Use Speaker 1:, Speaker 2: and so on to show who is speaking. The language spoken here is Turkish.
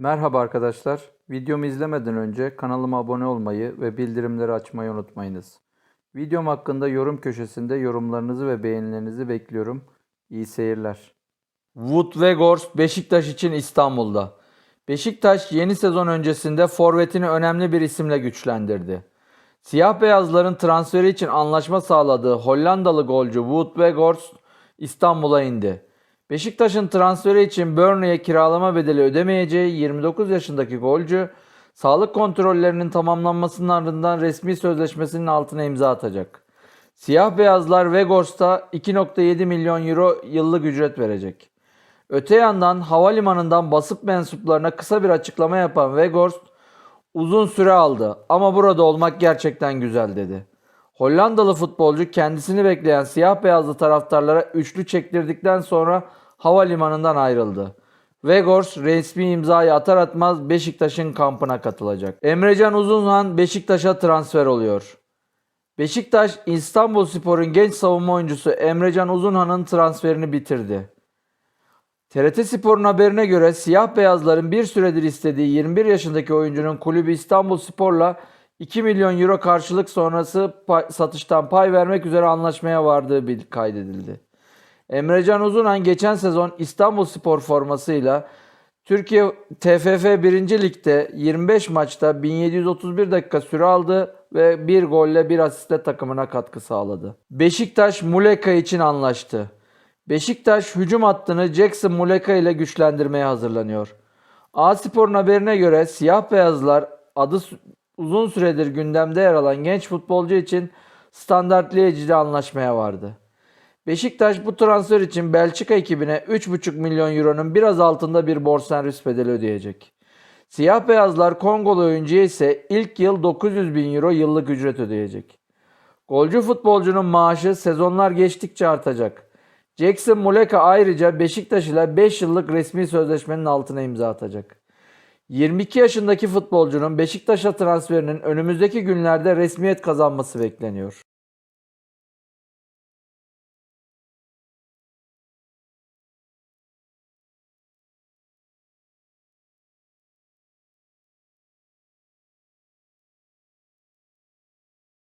Speaker 1: Merhaba arkadaşlar. Videomu izlemeden önce kanalıma abone olmayı ve bildirimleri açmayı unutmayınız. Videom hakkında yorum köşesinde yorumlarınızı ve beğenilerinizi bekliyorum. İyi seyirler. Wood Weghorst Beşiktaş için İstanbul'da. Beşiktaş yeni sezon öncesinde forvetini önemli bir isimle güçlendirdi. Siyah beyazların transferi için anlaşma sağladığı Hollandalı golcü Wout Weghorst İstanbul'a indi. Beşiktaş'ın transferi için Burnley'e kiralama bedeli ödemeyeceği 29 yaşındaki golcü sağlık kontrollerinin tamamlanmasının ardından resmi sözleşmesinin altına imza atacak. Siyah beyazlar Weghorst'a 2.7 milyon euro yıllık ücret verecek. Öte yandan havalimanından basıp mensuplarına kısa bir açıklama yapan Weghorst uzun süre aldı ama burada olmak gerçekten güzel dedi. Hollandalı futbolcu kendisini bekleyen siyah beyazlı taraftarlara üçlü çektirdikten sonra havalimanından ayrıldı. Vegors resmi imzayı atar atmaz Beşiktaş'ın kampına katılacak. Emrecan Uzunhan Beşiktaş'a transfer oluyor. Beşiktaş İstanbul Spor'un genç savunma oyuncusu Emrecan Uzunhan'ın transferini bitirdi. TRT Spor'un haberine göre siyah beyazların bir süredir istediği 21 yaşındaki oyuncunun kulübü İstanbul Spor'la 2 milyon euro karşılık sonrası satıştan pay vermek üzere anlaşmaya vardığı kaydedildi. Emrecan Uzunhan geçen sezon İstanbul Spor formasıyla Türkiye TFF 1. Lig'de 25 maçta 1731 dakika süre aldı ve bir golle bir asistle takımına katkı sağladı. Beşiktaş Muleka için anlaştı. Beşiktaş hücum hattını Jackson Muleka ile güçlendirmeye hazırlanıyor. A Spor'un haberine göre siyah beyazlar adı uzun süredir gündemde yer alan genç futbolcu için Standart Liège'de anlaşmaya vardı. Beşiktaş bu transfer için Belçika ekibine 3,5 milyon euronun biraz altında bir bonservis bedeli ödeyecek. Siyah beyazlar Kongolu oyuncuya ise ilk yıl 900 bin euro yıllık ücret ödeyecek. Golcü futbolcunun maaşı sezonlar geçtikçe artacak. Jackson Muleka ayrıca Beşiktaş ile 5 yıllık resmi sözleşmenin altına imza atacak. 22 yaşındaki futbolcunun Beşiktaş'a transferinin önümüzdeki günlerde resmiyet kazanması bekleniyor.